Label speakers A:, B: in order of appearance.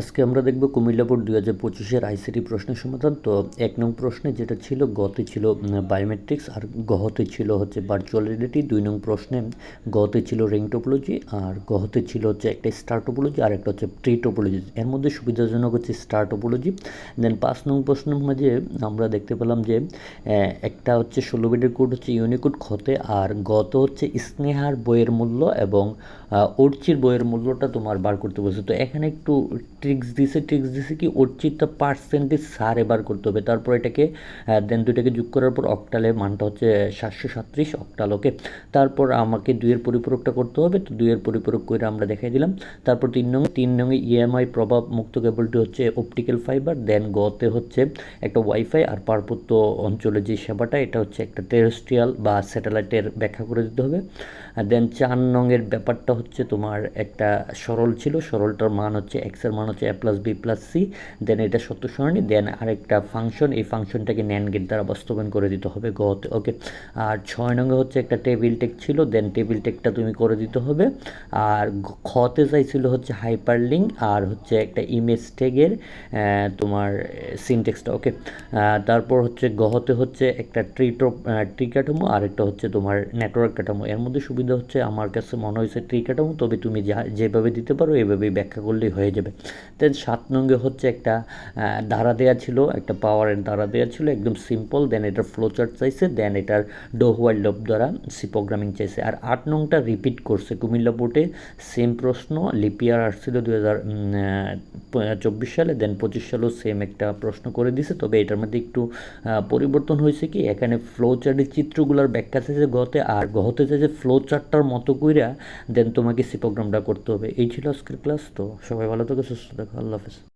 A: আজকে আমরা দেখব কুমিল্লা বোর্ড দুই হাজার পঁচিশের আইসিটি প্রশ্নের সমাধান। তো এক নং প্রশ্নে যেটা ছিল, গতে ছিল বায়োমেট্রিক্স আর গহতে ছিল হচ্ছে ভার্চুয়াল রিয়েলিটি দুই নং প্রশ্নে গতে ছিল রিং টোপোলজি আর গহতে ছিল হচ্ছে একটা স্টার টোপোলজি আর একটা হচ্ছে ট্রি টোপোলজি এর মধ্যে সুবিধাজনক হচ্ছে স্টার টোপোলজি দেন পাঁচ নং প্রশ্নের মাঝে আমরা দেখতে পেলাম যে একটা হচ্ছে ষোলো বিটের কোড হচ্ছে ইউনিকোড খতে আর গত হচ্ছে স্নেহার বইয়ের মূল্য এবং অর্চির বইয়ের মূল্যটা তোমার বার করতে বলছে। তো এখানে একটু ট্রিক্স দিছে ট্রিক্স দিছে কি অর্চিতটা পার্সেন্টেজ সার এবার করতে হবে। তারপর এটাকে দেন দুইটাকে যোগ করার পর অক্টালে মানটা হচ্ছে সাতশো সাতত্রিশ অক্টাল ওকে তারপর আমাকে দুইয়ের পরিপূরকটা করতে হবে। তো দুইয়ের পরিপূরক করে আমরা দেখাই দিলাম। তারপর তিন নং, তিন নঙে ইএমআই প্রভাব মুক্ত কেবলটি হচ্ছে অপটিক্যাল ফাইবার দেন গতে হচ্ছে একটা ওয়াইফাই আর পার্বত্য অঞ্চলে যে সেবাটা, এটা হচ্ছে একটা টেরেস্ট্রিয়াল বা স্যাটেলাইটের ব্যাখ্যা করে দিতে হবে। দেন চার নঙের ব্যাপারটা হচ্ছে তোমার একটা সরল ছিল। সরলটার মান হচ্ছে এক্সের মান হচ্ছে A plus B plus C then এটা সত্য সরণি দেন আরেকটা ফাংশন এই ফাংশনটাকে ন্যান গেট দ্বারা বাস্তবায়ন করে দিতে হবে গতে ওকে আর ছয় নঙ্গে হচ্ছে একটা টেবিল টেক ছিল দেন টেবিল টেকটা তুমি করে দিতে হবে। আর খতে চাইছিল হচ্ছে হাইপার লিঙ্ক আর হচ্ছে একটা ইমেজ টেগের তোমার সিনটেক্সটা ওকে তারপর হচ্ছে গহতে হচ্ছে একটা ট্রি ট্রি কাঠামো আর একটা হচ্ছে তোমার নেটওয়ার্ক কাঠামো। এর মধ্যে সুবিধা হচ্ছে আমার কাছে মনে হয়েছে ট্রি কাঠামো, তবে তুমি যা, যেভাবে দিতে পারো, এভাবেই ব্যাখ্যা করলেই হয়ে যাবে। দেন সাত নঙ্গে হচ্ছে একটা ধারা দেওয়া ছিল, একটা পাওয়ারের ধারা দেওয়া ছিল, একদম সিম্পল দেন এটার ফ্লো চার্ট চাইছে দেন এটার ডো হোয়াইল লব দ্বারা সি প্রোগ্রামিং চাইছে। আর আট নংটা রিপিট করছে কুমিল্লা বোর্ডে সেম প্রশ্ন লিপিয়ার আসছিল দু হাজার চব্বিশ সালে দেন পঁচিশ সালেও সেম একটা প্রশ্ন করে দিছে, তবে এটার মধ্যে একটু পরিবর্তন হয়েছে কি, এখানে ফ্লো চার্টের চিত্রগুলোর ব্যাখ্যা চাইছে গতে, আর গহতে চাইছে ফ্লো চার্টটার মতো কইরা দেন তোমাকে সি প্রোগ্রামটা করতে হবে। এই ছিল আজকের ক্লাস তো সবাই ভালো থাকো, সুস্থ থাকো আল্লাহ হাফেজ।